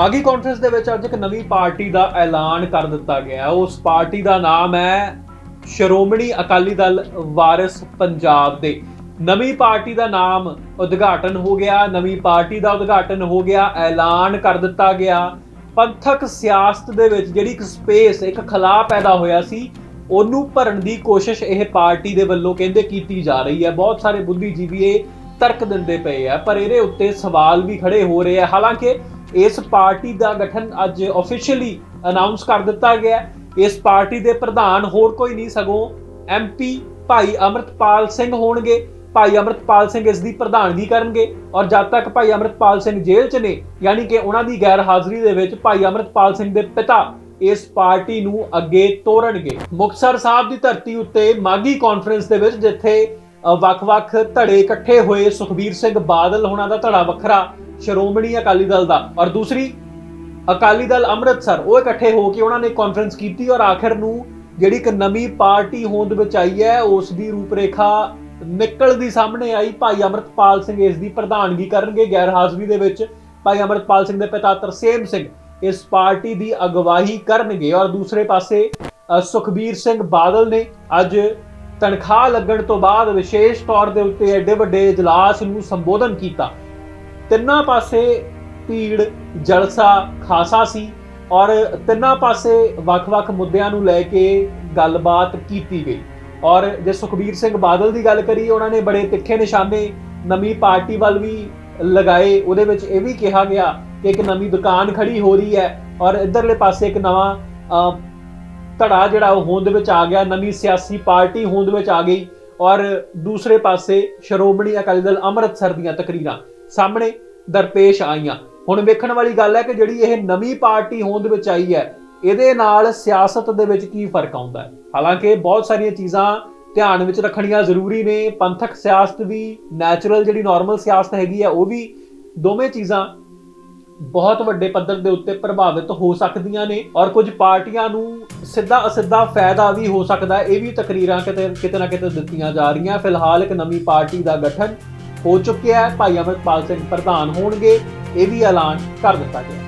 Maghi conference ਦੇ ਵਿੱਚ ਅੱਜ ਇੱਕ ਨਵੀਂ ਪਾਰਟੀ ਦਾ ਐਲਾਨ ਕਰ ਦਿੱਤਾ ਗਿਆ ਉਸ ਪਾਰਟੀ ਦਾ ਨਾਮ ਹੈ ਸ਼੍ਰੋਮਣੀ ਅਕਾਲੀ ਦਲ ਵਾਰਿਸ ਪੰਜਾਬ ਦੇ। ਨਵੀਂ ਪਾਰਟੀ ਦਾ ਨਾਮ ਉਦਘਾਟਨ ਹੋ ਗਿਆ, ਨਵੀਂ ਪਾਰਟੀ ਦਾ ਉਦਘਾਟਨ ਹੋ ਗਿਆ, ਐਲਾਨ ਕਰ ਦਿੱਤਾ ਗਿਆ। ਪੰਥਕ ਸਿਆਸਤ ਦੇ ਵਿੱਚ ਜਿਹੜੀ ਇੱਕ ਸਪੇਸ ਇੱਕ ਖਲਾ ਪੈਦਾ ਹੋਇਆ ਸੀ, ਉਹਨੂੰ ਭਰਨ ਦੀ ਕੋਸ਼ਿਸ਼ ਇਹ ਪਾਰਟੀ ਦੇ ਵੱਲੋਂ ਕਹਿੰਦੇ ਕੀਤੀ ਜਾ ਰਹੀ ਹੈ। ਬਹੁਤ ਸਾਰੇ ਬੁੱਧੀਜੀਵੀ ਇਹ ਤਰਕ ਦਿੰਦੇ ਪਏ ਆ, ਪਰ ਇਹਦੇ ਉੱਤੇ ਸਵਾਲ ਵੀ ਖੜੇ ਹੋ ਰਹੇ ਆ। ਹਾਲਾਂਕਿ ਇਸ ਪਾਰਟੀ ਦਾ ਗਠਨ ਅੱਜ ਆਫੀਸ਼ੀਅਲੀ ਅਨਾਉਂਸ ਕਰ ਦਿੱਤਾ ਗਿਆ ਇਸ ਪਾਰਟੀ ਦੇ ਪ੍ਰਧਾਨ ਹੋਰ ਕੋਈ ਨਹੀਂ, ਸਗੋਂ ਐਮਪੀ ਭਾਈ ਅਮਰਤਪਾਲ ਸਿੰਘ ਹੋਣਗੇ। ਭਾਈ ਅਮਰਤਪਾਲ ਸਿੰਘ ਇਸ ਦੀ ਪ੍ਰਧਾਨਗੀ ਕਰਨਗੇ ਔਰ ਜਦ ਤੱਕ ਭਾਈ ਅਮਰਤਪਾਲ ਸਿੰਘ ਜੇਲ੍ਹ 'ਚ ਨੇ, ਯਾਨੀ ਕਿ ਉਹਨਾਂ ਦੀ ਗੈਰ ਹਾਜ਼ਰੀ ਦੇ ਵਿੱਚ ਭਾਈ ਅਮਰਤਪਾਲ ਸਿੰਘ ਦੇ ਪਿਤਾ ਇਸ ਪਾਰਟੀ ਨੂੰ ਅੱਗੇ ਤੋਰਨਗੇ। ਮੁਕਤਸਰ ਸਾਹਿਬ ਦੀ ਧਰਤੀ ਉੱਤੇ ਮਾਗੀ ਕਾਨਫਰੰਸ ਦੇ ਵਿੱਚ ਜਿੱਥੇ ਵੱਖ-ਵੱਖ ਧੜੇ ਇਕੱਠੇ ਹੋਏ ਸੁਖਬੀਰ ਸਿੰਘ ਬਾਦਲ ਹੋਣਾ ਦਾ ਧੜਾ ਵੱਖਰਾ ਸ਼੍ਰੋਮਣੀ ਅਕਾਲੀ ਦਲ ਦਾ। ਔਰ ਦੂਸਰੀ, ਅਕਾਲੀ ਦਲ ਅੰਮ੍ਰਿਤਸਰ, ਉਹ ਇਕੱਠੇ ਹੋ ਕੇ ਉਹਨਾਂ ਨੇ ਕਾਨਫਰੰਸ ਕੀਤੀ ਔਰ ਆਖਿਰ ਨੂੰ ਜਿਹੜੀ ਇੱਕ ਨਵੀਂ ਪਾਰਟੀ ਹੋਂਦ ਵਿੱਚ ਆਈ ਹੈ, ਉਸ ਦੀ ਰੂਪਰੇਖਾ ਨਿਕਲਦੀ ਸਾਹਮਣੇ ਆਈ। ਭਾਈ ਅਮਰਤਪਾਲ ਸਿੰਘ ਇਸ ਦੀ ਪ੍ਰਧਾਨਗੀ ਕਰਨਗੇ ਗੈਰ ਹਾਜ਼ਰੀ ਦੇ ਵਿੱਚ। ਭਾਈ ਅਮਰਤਪਾਲ ਸਿੰਘ ਦੇ ਪਿਤਾ ਤਰਸੇਮ ਸਿੰਘ ਇਸ ਪਾਰਟੀ ਦੀ ਅਗਵਾਈ ਕਰਨਗੇ। ਔਰ ਦੂਸਰੇ ਪਾਸੇ ਸੁਖਬੀਰ ਸਿੰਘ ਬਾਦਲ ਨੇ ਅੱਜ ਤਨਖਾਹ ਲੱਗਣ ਤੋਂ ਬਾਅਦ ਵਿਸ਼ੇਸ਼ ਤੌਰ ਦੇ ਉੱਤੇ ਐਡੇ ਵੱਡੇ ਇਜਲਾਸ ਨੂੰ ਸੰਬੋਧਨ ਕੀਤਾ। ਤਿੰਨਾਂ ਪਾਸੇ ਭੀੜ ਜਲਸਾ ਖਾਸਾ ਸੀ ਔਰ ਤਿੰਨਾਂ ਪਾਸੇ ਵੱਖ-ਵੱਖ ਮੁੱਦਿਆਂ ਨੂੰ ਲੈ ਕੇ ਗੱਲਬਾਤ ਕੀਤੀ ਗਈ। ਔਰ ਜੇ ਸੁਖਬੀਰ ਸਿੰਘ ਬਾਦਲ ਦੀ ਗੱਲ ਕਰੀਏ ਉਹਨਾਂ ਨੇ ਬੜੇ ਤਿੱਖੇ ਨਿਸ਼ਾਨੇ ਨਵੀਂ ਪਾਰਟੀ ਵੱਲ ਵੀ ਲਗਾਏ। ਉਹਦੇ ਵਿੱਚ ਇਹ ਵੀ ਕਿਹਾ ਗਿਆ ਕਿ ਇੱਕ ਨਵੀਂ ਦੁਕਾਨ ਖੜੀ ਹੋ ਰਹੀ ਹੈ ਔਰ ਇਧਰਲੇ ਪਾਸੇ ਇੱਕ ਨਵਾਂ ਅਹ, ਧੜਾ ਜਿਹੜਾ ਉਹ ਹੋਂਦ ਵਿੱਚ ਆ ਗਿਆ ਨਵੀਂ ਸਿਆਸੀ ਪਾਰਟੀ ਹੋਂਦ ਵਿੱਚ ਆ ਗਈ ਔਰ ਦੂਸਰੇ ਪਾਸੇ ਸ਼੍ਰੋਮਣੀ ਅਕਾਲੀ ਦਲ ਅੰਮ੍ਰਿਤਸਰ ਦੀਆਂ ਤਕਰੀਰਾਂ। ਸਾਹਮਣੇ ਦਰਪੇਸ਼ ਆਈਆਂ। ਹੁਣ ਵੇਖਣ ਵਾਲੀ ਗੱਲ ਹੈ ਕਿ ਜਿਹੜੀ ਇਹ ਨਵੀਂ ਪਾਰਟੀ ਹੋਂਦ ਵਿੱਚ ਆਈ ਹੈ, ਇਹਦੇ ਨਾਲ ਸਿਆਸਤ ਦੇ ਵਿੱਚ ਕੀ ਫ਼ਰਕ ਆਉਂਦਾ ਹੈ? ਹਾਲਾਂਕਿ ਬਹੁਤ ਸਾਰੀਆਂ ਚੀਜ਼ਾਂ ਧਿਆਨ ਵਿੱਚ ਰੱਖਣੀਆਂ ਜ਼ਰੂਰੀ ਨੇ। ਪੰਥਕ ਸਿਆਸਤ ਵੀ ਨੈਚੁਰਲ ਜਿਹੜੀ ਨਾਰਮਲ ਸਿਆਸਤ ਹੈਗੀ ਹੈ, ਉਹ ਵੀ ਦੋਵੇਂ ਚੀਜ਼ਾਂ ਬਹੁਤ ਵੱਡੇ ਪੱਧਰ ਦੇ ਉੱਤੇ ਪ੍ਰਭਾਵਿਤ ਹੋ ਸਕਦੀਆਂ ਨੇ ਔਰ ਕੁਝ ਪਾਰਟੀਆਂ ਨੂੰ ਸਿੱਧਾ ਅਸਿੱਧਾ ਫਾਇਦਾ ਵੀ ਹੋ ਸਕਦਾ ਇਹ ਵੀ ਤਕਰੀਰਾਂ ਕਿਤੇ ਕਿਤੇ ਨਾ ਕਿਤੇ ਦਿੱਤੀਆਂ ਜਾ ਰਹੀਆਂ। ਫਿਲਹਾਲ ਇੱਕ ਨਵੀਂ ਪਾਰਟੀ ਦਾ ਗਠਨ ਹੋ ਚੁੱਕਿਆ ਹੈ। ਭਾਈ ਅਮਰਪਾਲ ਸਿੰਘ ਪ੍ਰਧਾਨ ਹੋਣਗੇ ਇਹ ਵੀ ਐਲਾਨ ਕਰ ਦਿੱਤਾ ਗਿਆ।